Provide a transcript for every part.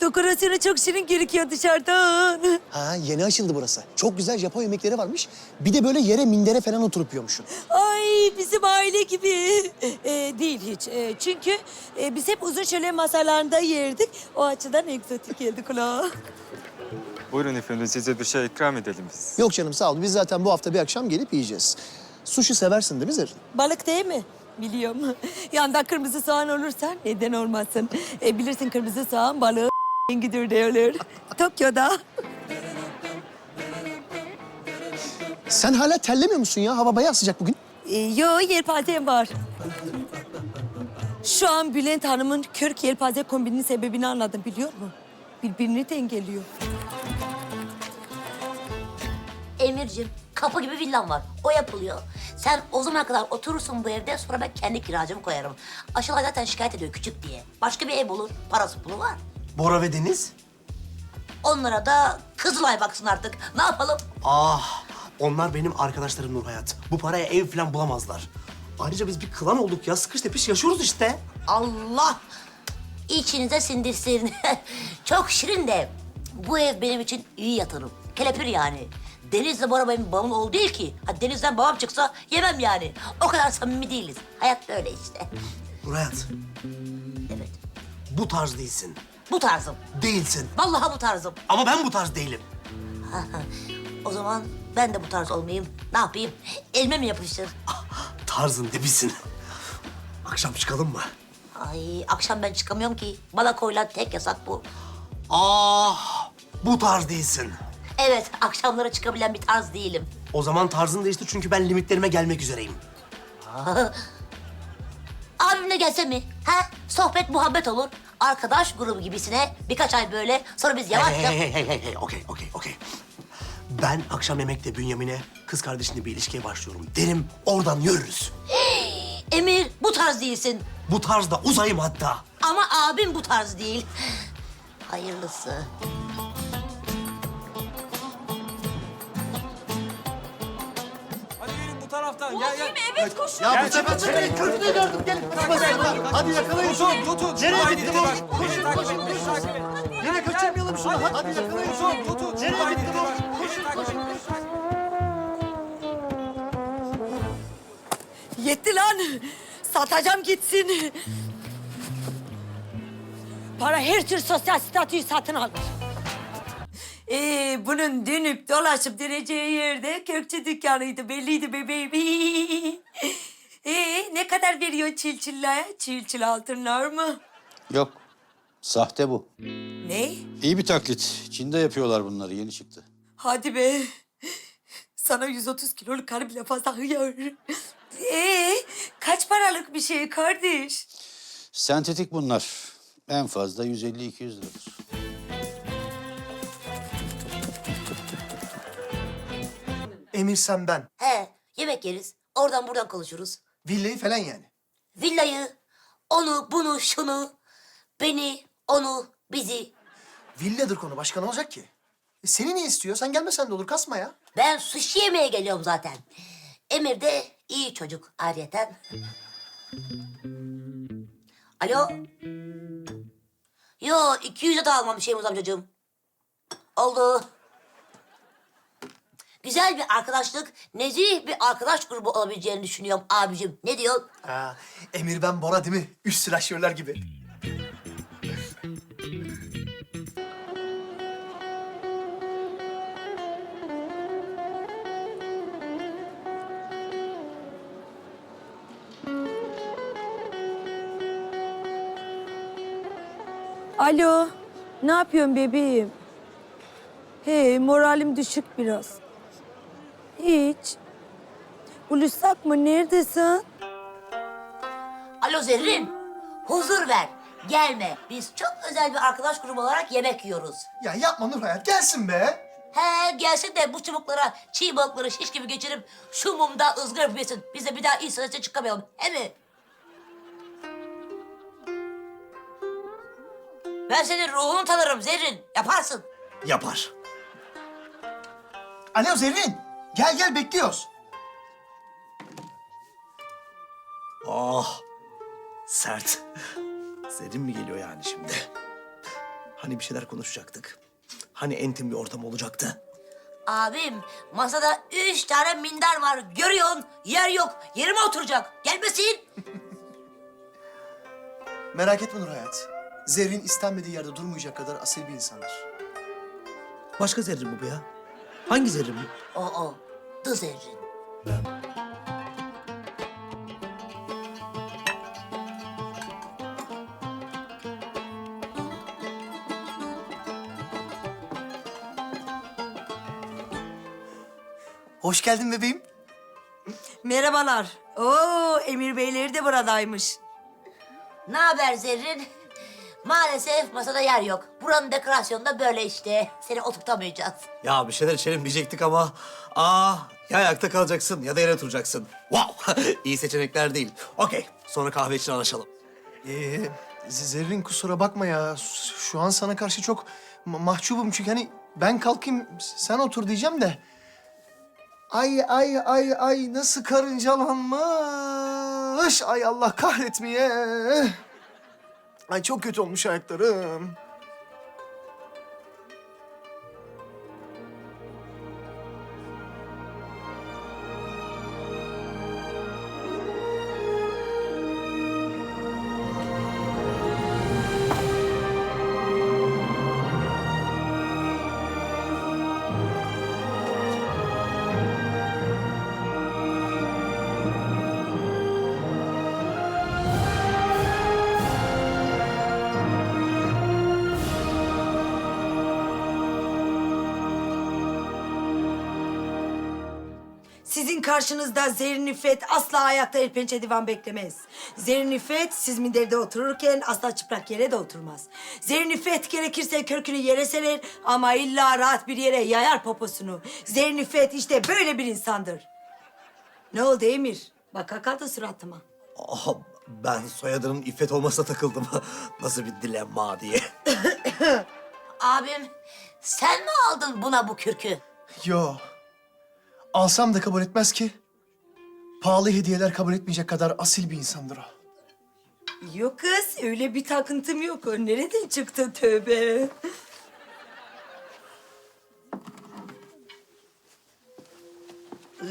Dekorasyonu çok şirin gözüküyor dışarıdan. Ha yeni açıldı burası. Çok güzel Japon yemekleri varmış. Bir de böyle yere mindere falan oturup yiyormuşsun. Ay bizim aile gibi. Ee, değil hiç. Ee, çünkü e, biz hep uzun şöyle masalarında yerdik. O açıdan egzotik geldi kulağa. Buyurun efendim size bir şey ikram edelim biz. Yok canım sağ ol. Biz zaten bu hafta bir akşam gelip yiyeceğiz. Sushi seversin değil mi Zerrin? Balık değil mi? Biliyorum. Yanında kırmızı soğan olursa neden olmasın? E, bilirsin kırmızı soğan balığı gidiyor diyorlar. Tokyo'da. Sen hala terlemiyor musun ya? Hava bayağı sıcak bugün. E, yo yelpazem var. Şu an Bülent Hanım'ın kürk yelpaze kombinin sebebini anladım biliyor musun? Birbirini dengeliyor. Emir'cim kapı gibi villam var. O yapılıyor. Sen o zamana kadar oturursun bu evde sonra ben kendi kiracımı koyarım. Aşılay zaten şikayet ediyor küçük diye. Başka bir ev bulur. Parası pulu var. Bora ve Deniz? Onlara da Kızılay baksın artık. Ne yapalım? Ah, onlar benim arkadaşlarım Nur Hayat. Bu paraya ev falan bulamazlar. Ayrıca biz bir klan olduk ya. Sıkış tepiş yaşıyoruz işte. Allah içinize sindirsin. Çok şirin de bu ev benim için iyi yatırım. Kelepir yani. Deniz'le Bora benim babam oğlu değil ki. Ha, Deniz'den babam çıksa yemem yani. O kadar samimi değiliz. Hayat böyle işte. Nur Hayat, Evet. bu tarz değilsin. Bu tarzım. Değilsin. Vallahi bu tarzım. Ama ben bu tarz değilim. O zaman ben de bu tarz olmayayım. Ne yapayım? Elime mi yapışır? Tarzın dibisin. Akşam çıkalım mı? Ay akşam ben çıkamıyorum ki. Bana koyulan tek yasak bu. Ah, bu tarz değilsin. Evet akşamlara çıkabilen bir tarz değilim. O zaman tarzın değişti çünkü ben limitlerime gelmek üzereyim. Abimle gelse mi? Ha? Sohbet muhabbet olur. Arkadaş grubu gibisine birkaç ay böyle sonra biz yavaş Hey, yavaş... hey, hey, hey, hey, okey, okey, okey. Ben akşam yemekte Bünyamin'e kız kardeşinle bir ilişkiye başlıyorum derim. Oradan yürürüz. Emir bu tarz değilsin. Bu tarzda uzayım hatta. Ama abim bu tarz değil. Hayırlısı. Taraftan. Gel gel. Ya bu sefer çekmeyin. Köprüyü gördüm. Gelin. Hadi yakalayın şunu. Tutun tutun. Nereye gitti bu? Beni takip et. Yine kaçırmayalım şunu. Hadi yakalayın şunu. Tutun. Nereye gitti bu? Beni takip et. Yetti lan. Satacağım gitsin. Para her tür sosyal statüyü satın alır. Ee, bunun dönüp dolaşıp döneceği yerde kökçü dükkanıydı belliydi bebeğim. ee, ne kadar veriyor çilçillaya? Çilçil altınlar mı? Yok. Sahte bu. Ne? İyi bir taklit. Çin'de yapıyorlar bunları. Yeni çıktı. Hadi be. Sana 130 kiloluk karı bile fazla hıyar. Ee, kaç paralık bir şey kardeş? Sentetik bunlar. En fazla 150-200 liradır. Emir sen ben. He yemek yeriz. Oradan buradan konuşuruz. Villayı falan yani. Villayı, onu, bunu, şunu, beni, onu, bizi. Villadır konu. Başka ne olacak ki? E seni ne istiyor? Sen gelmesen de olur. Kasma ya. Ben sushi yemeye geliyorum zaten. Emir de iyi çocuk ayrıyeten. Alo? Yo, 200'e de almam Şeyhmuz amcacığım. Oldu. Güzel bir arkadaşlık, nezih bir arkadaş grubu olabileceğini düşünüyorum abicim. Ne diyorsun? Ha, Emir ben Bora değil mi? Üst silahşörler gibi. Alo, ne yapıyorsun bebeğim? Hey, moralim düşük biraz. Hiç. Buluşsak mı? Neredesin? Alo Zerrin, huzur ver. Gelme. Biz çok özel bir arkadaş grubu olarak yemek yiyoruz. Ya yapma Nur Hayat. Gelsin be. He gelsin de bu çubuklara çiğ balıkları şiş gibi geçirip şu mumda ızgara büyesin. Biz de bir daha iyi sanatçı çıkamayalım. He mi? Ben senin ruhunu tanırım Zerrin. Yaparsın. Yapar. Alo Zerrin. Gel gel bekliyoruz. Ah, sert. Serin mi geliyor yani şimdi? Hani bir şeyler konuşacaktık. Hani entim bir ortam olacaktı. Abim masada üç tane minder var. Görüyorsun yer yok. Yerime oturacak. Gelmesin. Merak etme Nur Hayat. Zerrin istenmediği yerde durmayacak kadar asil bir insandır. Başka zerrin bu be ya. Hangi zerrin bu? O o. Dı zerrin. Hoş geldin bebeğim. Merhabalar. Oo Emir Beyleri de buradaymış. Ne haber Zerrin? Maalesef masada yer yok. Buranın dekorasyonu da böyle işte. Seni oturtamayacağız. Ya bir şeyler içelim diyecektik ama... Aa, ya ayakta kalacaksın ya da yere oturacaksın. Wow, iyi seçenekler değil. Okey, sonra kahve için anlaşalım. Ee, Zerrin kusura bakma ya. Şu an sana karşı çok ma- mahcubum çünkü hani ben kalkayım sen otur diyeceğim de. Ay ay ay ay nasıl karıncalanmış. Ay Allah kahretmeye. Ay çok kötü olmuş ayaklarım. Sizin karşınızda Zerrin İffet asla ayakta el pençe divan beklemez. Zerrin İffet siz minderde otururken asla çıplak yere de oturmaz. Zerrin İffet gerekirse kökünü yere serer ama illa rahat bir yere yayar poposunu. Zerrin İffet işte böyle bir insandır. Ne oldu Emir? Bak kalktı suratıma. Aa, ben soyadının İffet olmasına takıldım. Nasıl bir dilemma diye. Abim sen mi aldın buna bu kürkü? Yo. Alsam da kabul etmez ki. Pahalı hediyeler kabul etmeyecek kadar asil bir insandır o. Yok kız öyle bir takıntım yok. O nereden çıktı tövbe?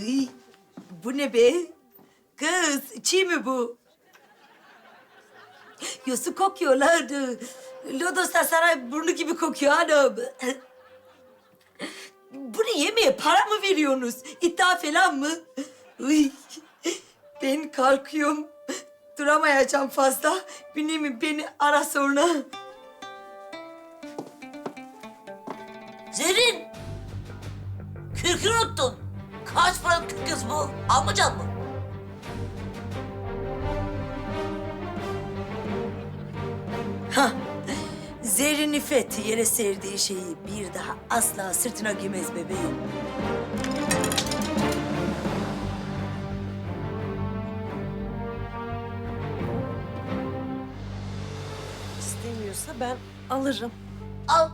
Iy, bu ne be? Kız çiğ mi bu? Yosu kokuyorlar. Lodos'ta saray burnu gibi kokuyor hanım. Yemeye para mı veriyorsunuz? İddia falan mı? Uy, ben kalkıyorum. Duramayacağım fazla. Bünyamin beni ara sonra. Zerrin! Kürkü unuttun. Kaç kürk kız bu? Almayacak mı? Hah. Zerrin İffet yere serdiği şeyi bir daha asla sırtına giymez bebeğim. İstemiyorsa ben alırım. Al.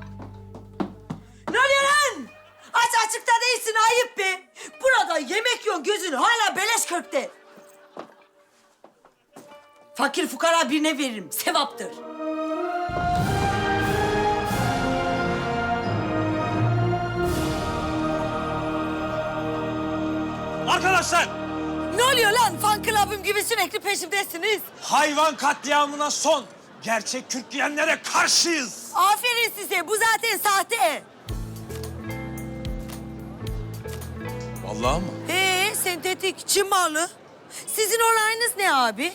Ne oluyor lan? Aç açıkta değilsin ayıp be. Burada yemek yok gözün hala beleş kökte. Fakir fukara birine veririm. Sevaptır. Arkadaşlar Ne oluyor lan? Fan club'ım gibi sürekli peşimdesiniz. hayvan katliamına son. Gerçek giyenlere karşıyız. Aferin size. Bu zaten sahte. Vallahi mı? Ee, sentetik Çin malı. Sizin olayınız ne abi?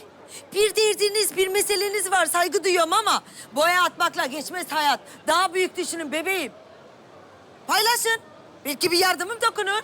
Bir derdiniz, bir meseleniz var. Saygı duyuyorum ama boya atmakla geçmez hayat. Daha büyük düşünün bebeğim. Paylaşın. Belki bir yardımım dokunur.